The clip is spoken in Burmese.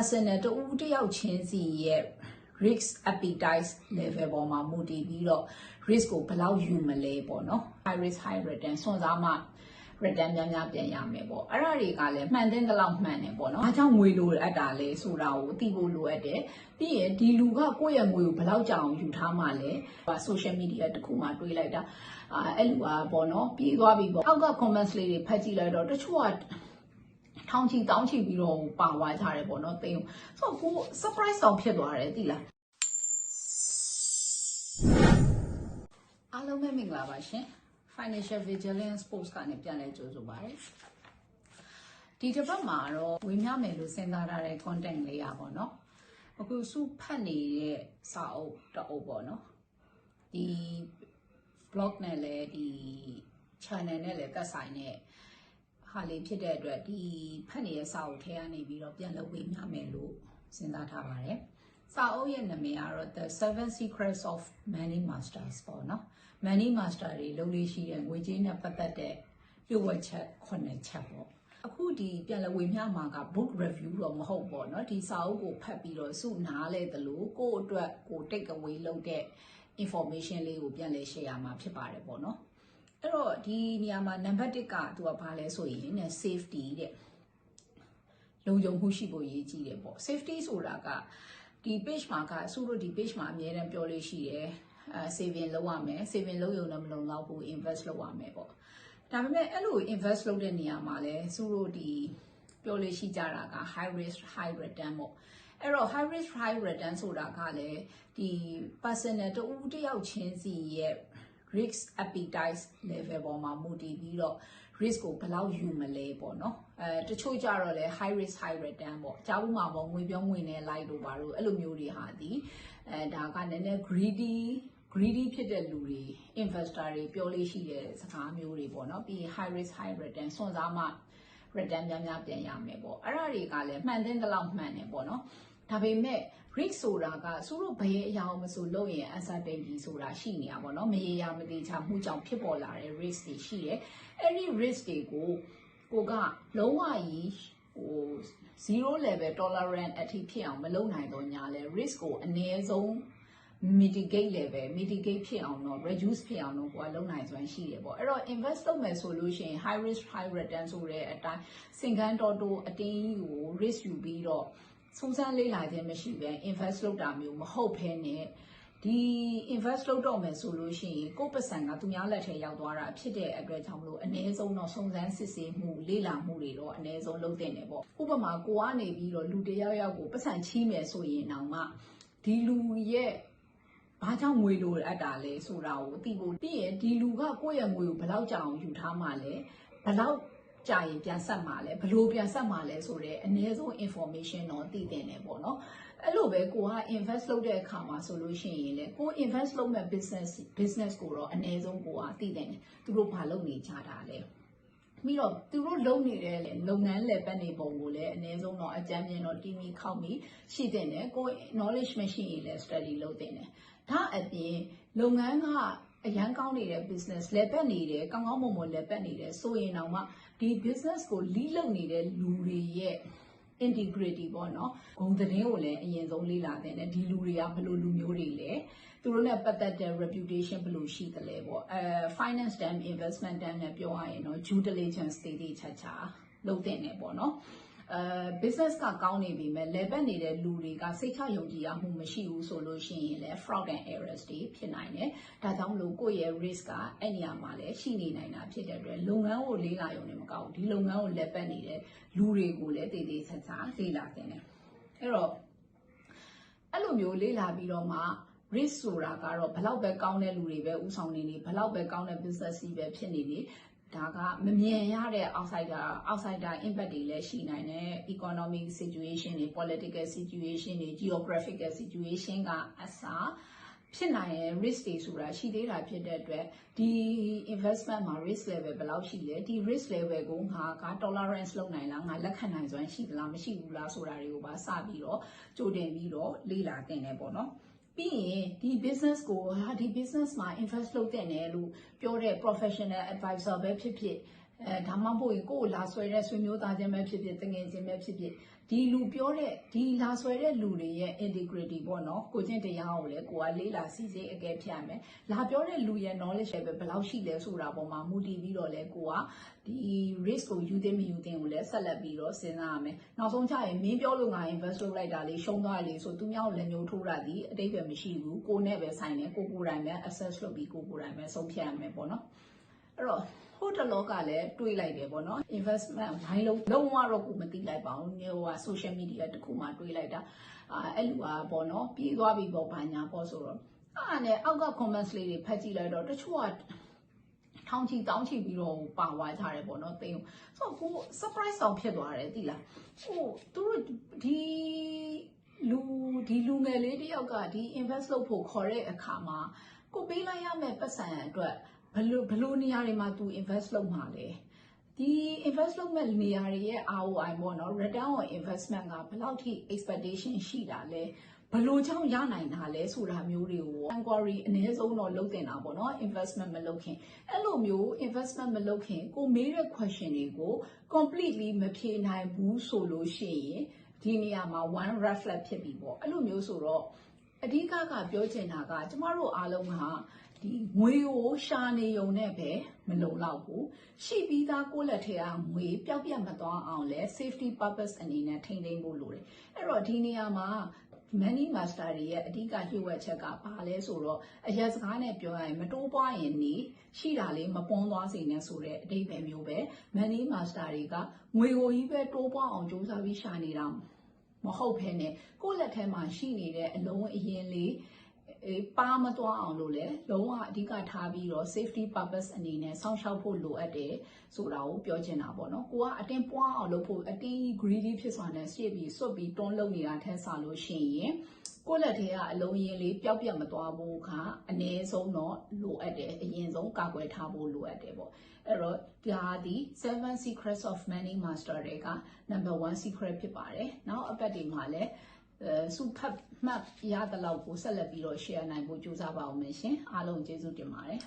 personal တူတယောက်ချင်းစီရဲ့ risk appetite level ပေါ်မှာမူတည်ပြီးတော့ risk ကိုဘယ်လောက်ယူမလဲပေါ့နော် high risk high return စွန့်စားမှ return များများပြန်ရမယ်ပေါ့အဲ့ဒါတွေကလည်းမှန်တဲ့တလောက်မှန်တယ်ပေါ့နော်အားကြောင့်ငွေလိုအပ်တာလဲဆိုတာကိုသိဖို့လိုအပ်တယ်ပြီးရင်ဒီလူကကိုယ့်ရဲ့ငွေကိုဘယ်လောက်ကြောင်ယူထားမှလဲဟို social media တခုမှတွေးလိုက်တာအာအဲ့လူကပေါ့နော်ပြီးသွားပြီပေါ့အောက်က comments လေးတွေဖတ်ကြည့်လိုက်တော့တချို့က ထောင်ချီတောင်းချီပြီးတော့ပါဝါကြတယ်ပေါ့နော်သိရင်ဆိုတော့ကို surprise တောင်ဖြစ်သွားတယ်သိလားအားလုံးပဲမင်္ဂလာပါရှင် financial vigilance post ကနေပြန်လဲကြိုဆိုပါရစေဒီတစ်ပတ်မှာတော့ဝေမျှမယ်လို့စဉ်းစားထားတဲ့ content လေးอ่ะပေါ့နော်အခုစုဖတ်နေတဲ့စာအုပ်တအုပ်ပေါ့နော်ဒီ blog နဲ့လည်းဒီ channel နဲ့လည်းသက်ဆိုင်တဲ့ ဟာလေးဖြစ်တဲ့အတွက်ဒီဖတ်နေတဲ့စာအုပ်ထဲကနေပြီးတော့ပြန်လို့ဝေမျှမယ်လို့စဉ်းစားထားပါတယ်စာအုပ်ရဲ့နာမည်ကတော့ The Seven Secrets of Money Masters ပေါ့နော် Money Master တွေလုပ်လို့ရှိတဲ့ငွေကြေးနဲ့ပတ်သက်တဲ့ပြုတ်ဝက်ချက်9ချက်ပေါ့အခုဒီပြန်လည်ဝေမျှမှာက book review တော့မဟုတ်ပေါ့နော်ဒီစာအုပ်ကိုဖတ်ပြီးတော့စုနားလဲသလိုကိုယ့်အတွက်ကို take away လုပ်တဲ့ information လေးကိုပြန်လည် share မှာဖြစ်ပါတယ်ပေါ့နော် အဲ့တော့ဒီနေရာမှာ number 1ကသူကဘာလဲဆိုရင် safety တဲ့လုံခြုံမှုရှိဖို့ရည်ကြီးတယ်ပေါ့ safety ဆိုတာကဒီ page မှာကစုတို့ဒီ page မှာအများအားပြောလို့ရှိတယ်အဲ saving လုပ်ရမယ် saving လုပ်ရုံနဲ့မလုံလောက်ဘူး invest လုပ်ရမယ်ပေါ့ဒါပေမဲ့အဲ့လို invest လုပ်တဲ့နေရာမှာလဲစုတို့ဒီပြောလို့ရှိကြတာက high risk high return ပေါ့အဲ့တော့ high risk high return ဆိုတာကလည်းဒီ personal တူတယောက်ချင်းစီရဲ့ risk appetite level ပေါ်မှာမူတည်ပြီးတော့ risk ကိုဘယ်လောက်ယူမလဲပေါ့နော်အဲတချို့ကြတော့လဲ high risk high return ပေါ့ကြားဘူးမှာပေါ့ငွေပြောငွေနဲ့လိုက်လို့ပါတော့အဲ့လိုမျိုးတွေဟာဒီအဲဒါကနည်းနည်း greedy greedy ဖြစ်တဲ့လူတွေ investor တွေပြောလို့ရှိတဲ့စကားမျိုးတွေပေါ့နော်ပြီးရင် high risk high return စွန့်စားမှ return များများပြန်ရမယ်ပေါ့အဲ့ဒါတွေကလည်းမှန်တဲ့တလောက်မှန်တယ်ပေါ့နော်ဒါပေမဲ့ risk ဆိုတာကသူတို့ဘယ်အရာမဆိုလုပ်ရင် uncertainty ဆိုတာရှိနေတာပေါ့နော်မရေရာမတိချမှုကြောင့်ဖြစ်ပေါ်လာတဲ့ risk တွေရှိတယ်အဲ့ဒီ risk တွေကိုကိုကလုံးဝကြီးဟို0 level tolerance အထိဖြစ်အောင်မလုပ်နိုင်တော့ညာလဲ risk ကိုအနည်းဆုံး mitigate level mitigate ဖြစ်အောင်တော့ reduce ဖြစ်အောင်တော့ကိုကလုံနိုင်စွမ်းရှိတယ်ပေါ့အဲ့တော့ invest လုပ်မယ်ဆိုလို့ရှိရင် high risk high return ဆိုတဲ့အတိုင်းစင်ကန်းတော်တိုအတင်းကြီးကို risk ယူပြီးတော့ စူးစမ်းလေ့လာခြင်းမရှိဘဲ invest လုပ်တာမျိုးမဟုတ်ဘဲနဲ့ဒီ invest လုပ်တော့မယ်ဆိုလို့ရှိရင်ကိုယ့်ပတ်စံကသူများလက်ထဲရောက်သွားတာဖြစ်တဲ့အတွက်ကြောင့်မလို့အ ਨੇ ဆုံးတော့စုံစမ်းစစ်ဆေးမှုလေ့လာမှုတွေတော့အ ਨੇ ဆုံးလုပ်တင်တယ်ပေါ့ဥပမာကိုကနေပြီးတော့လူတယောက်ယောက်ကိုပတ်စံချီးမယ်ဆိုရင်တော့မှဒီလူရဲ့ဘာကြောင့်ငွေလိုအပ်တာလဲဆိုတာကိုသိဖို့ပြီးရင်ဒီလူကကိုယ့်ရဲ့ငွေကိုဘယ်လောက်ကြာအောင်ယူထားမှလဲဘယ်လောက် ကြာရင်ပြန်ဆက်မှာလဲဘလို့ပြန်ဆက်မှာလဲဆိုတော့အနည်းဆုံး information တော့သိတင်တယ်ပေါ့နော်အဲ့လိုပဲကိုက invest လုပ်တဲ့အခါမှာဆိုလို့ရှိရင်လေကို invest လုပ်မဲ့ business business ကိုတော့အနည်းဆုံးကိုကသိတယ်သူတို့ဘာလုပ်နေကြတာလဲပြီးတော့သူတို့လုပ်နေတဲ့လုပ်ငန်းလည်ပတ်နေပုံကိုလည်းအနည်းဆုံးတော့အကြမ်းမြင်တော့တီမီခောက်ပြီးရှိတဲ့တယ်ကို knowledge မရှိရင်လည်း study လုပ်တဲ့တယ်ဒါအပြင်လုပ်ငန်းကအရန်ကောင်းနေတဲ့ business လည်ပတ်နေတယ်ကောင်းကောင်းမွန်မွန်လည်ပတ်နေတယ်ဆိုရင်တော့မှ ဒီ business ကို lead လုပ်နေတဲ့လူတွေရဲ့ integrity ပေါ့နော်ဂုဏ်သတင်းကိုလည်းအရင်ဆုံးလေ့လာတဲ့ဒီလူတွေကဘယ်လိုလူမျိုးတွေလဲသူတို့နဲ့ပတ်သက်တဲ့ reputation ဘယ်လိုရှိသလဲပေါ့အဲ finance term investment term နဲ့ပြောရရင်တော့ due diligence တည်တည်ချာချာလုပ်တဲ့နေပေါ့နော် အဲ business ကကောင်းနေပြီမဲ့ level နေတဲ့လူတွေကစိတ်ချယုံကြည်ရမှုမရှိဘူးဆိုလို့ရှိရင်လည်း fraud and errors တွေဖြစ်နိုင်တယ်။ဒါကြောင့်မလို့ကိုယ့်ရဲ့ risk ကအဲ့နေရာမှာလည်းရှိနေနိုင်တာဖြစ်တဲ့အတွက်လုပ်ငန်းကိုလေးလာရုံနဲ့မကောက်ဘူး။ဒီလုပ်ငန်းကို level နေတဲ့လူတွေကိုလည်းတည်တည်ချာချာလေးလာတင်တယ်။အဲ့တော့အဲ့လိုမျိုးလေးလာပြီးတော့မှ risk ဆိုတာကတော့ဘလောက်ပဲကောင်းတဲ့လူတွေပဲဥဆောင်နေနေဘလောက်ပဲကောင်းတဲ့ business ကြီးပဲဖြစ်နေနေ ဒါကမမြင်ရတဲ့ outsider outsider impact တွေလည်းရှိနိုင်တယ် economic situation တွေ political situation တွေ geographical situation ကအစားဖြစ်နိုင်ရဲ့ risk တွေဆိုတာရှိသေးတာဖြစ်တဲ့အတွက်ဒီ investment မှာ risk level ဘယ်လောက်ရှိလဲဒီ risk level ကိုငါက tolerance လုပ်နိုင်လားငါလက်ခံနိုင်စွမ်းရှိသလားမရှိဘူးလားဆိုတာတွေကိုပါစပြီးတော့ကြိုတင်ပြီးတော့လေ့လာသင်တယ်ပေါ့နော် ပြီးရင်ဒီ business ကိုဟာဒီ business မှာ invest လုပ်တဲ့နယ်လို့ပြောတဲ့ professional advisor ပဲဖြစ်ဖြစ် အဲဒါမှမဟုတ်ရင်ကိုယ်လာဆွဲတဲ့ဆွေမျိုးသားချင်းပဲဖြစ်ဖြစ်တငယ်ချင်းပဲဖြစ်ဖြစ်ဒီလူပြောတဲ့ဒီလာဆွဲတဲ့လူတွေရဲ့ integrity ပေါ့နော်ကိုချင်းတရားကိုလည်းကိုကလေးလာစီစိတ်အကဲဖြတ်မယ်လာပြောတဲ့လူရဲ့ knowledge level ဘယ်လောက်ရှိလဲဆိုတာပေါ်မှာမူတည်ပြီးတော့လဲကိုကဒီ risk ကိုယူသိမယူသိကိုလည်းဆက်လက်ပြီးတော့စဉ်းစားရမယ်နောက်ဆုံးချရင်မင်းပြောလို့ငါ invest လုပ်လိုက်တာလေးရှုံးသွားလေဆိုသူများကိုလည်းမျိုးထိုးတာဒီအတိတ်ပဲမရှိဘူးကိုနဲ့ပဲဆိုင်တယ်ကိုကိုယ်တိုင်ပဲ access လုပ်ပြီးကိုကိုယ်တိုင်ပဲဆုံးဖြတ်ရမယ်ပေါ့နော် အဲ့တော့ဟိုတလောကလည်းတွေးလိုက်တယ်ပေါ့နော် investment ဘိုင်းလုံးလုံးဝတော့ကိုမသိလိုက်ပါဘူးဟိုက social media တခုမှတွေးလိုက်တာအာအဲ့လူကပေါ့နော်ပြီးသွားပြီပေါ့ဘာညာပေါ့ဆိုတော့အဲ့နဲ့အောက်က comments လေးတွေဖတ်ကြည့်လိုက်တော့တချို့ကထောင်းချီတောင်းချီပြီးတော့ပါဝါကြတယ်ပေါ့နော်သိအောင်ဆိုတော့ကို surprise အောင်ဖြစ်သွားတယ်သိလားဟိုသူတို့ဒီလူဒီလူငယ်လေးတယောက်ကဒီ invest လုပ်ဖို့ခေါ်တဲ့အခါမှာကိုပေးလိုက်ရမယ့်ပတ်စံအတွက် ဘယ်လိုဘယ်လိုနေရာတွေမှာ तू invest လုပ်မှာလဲဒီ invest လုပ်မဲ့နေရာတွေရဲ့ ROI ပေါ့နော် return on investment ကဘယ်လောက်ထိ expectation ရှိတာလဲဘယ်လိုကြောင့်ရနိုင်တာလဲဆိုတာမျိုးတွေကို inquiry အနည်းဆုံးတော့လုပ်တင်တာပေါ့နော် investment မလုပ်ခင်အဲ့လိုမျိုး investment မလုပ်ခင်ကိုမေးတဲ့ question တွေကို completely မဖြေနိုင်ဘူးဆိုလို့ရှိရင်ဒီနေရာမှာ one red flag ဖြစ်ပြီပေါ့အဲ့လိုမျိုးဆိုတော့အဓိကကပြောချင်တာကကျမတို့အားလုံးက ဒီငွေကိုရှာနေုံနဲ့ပဲမလုံလောက်ဘူးရှိပြီးသားကိုယ့်လက်ထဲကငွေပျောက်ပြတ်မသွားအောင်လဲ safety purpose အနေနဲ့ထိန်းသိမ်းဖို့လိုတယ်အဲ့တော့ဒီနေရာမှာ money master တွေရဲ့အဓိကလှည့်ဝက်ချက်ကဘာလဲဆိုတော့အရက်စကားနဲ့ပြောရရင်မတိုးပွားရင်နေရှိတာလေးမပွန်းသွားစေနဲ့ဆိုတဲ့အဓိပ္ပာယ်မျိုးပဲ money master တွေကငွေကိုကြီးပဲတိုးပွားအောင်စူးစမ်းပြီးရှာနေတာမဟုတ်ဘဲနဲ့ကိုယ့်လက်ထဲမှာရှိနေတဲ့အလုံးအရင်လေးအေး ပါမသွားအောင်လို့လဲလုံးဝအဓိကထားပြီးတော့ safety purpose အနေနဲ့စောင့်ရှောက်ဖို့လိုအပ်တယ်ဆိုတာကိုပြောချင်တာပေါ့နော်ကိုကအတင်းပွားအောင်လုပ်ဖို့အတင်း greedy ဖြစ်စွာနဲ့ရှေ့ပြီးစွတ်ပြီးတွန်းလုပ်နေတာထက်ဆလို့ရှိရင်ကိုယ့်လက်ထဲကအလုံးရင်းလေးပျောက်ပြတ်မသွားဖို့ကအနည်းဆုံးတော့လိုအပ်တယ်အရင်ဆုံးကာကွယ်ထားဖို့လိုအပ်တယ်ပေါ့အဲ့တော့ဒါဒီ7 secrets of money master တွေက number 1 secret ဖြစ်ပါတယ်နောက်အပတ်ဒီမှာလည်းအဲ စုဖတ်မှတ်ရတဲ့လောက်ကိုဆက်လက်ပြီးတော့ share နိုင်ဖို့ကြိုးစားပါအောင်မယ်ရှင်အားလုံးကျေးဇူးတင်ပါတယ်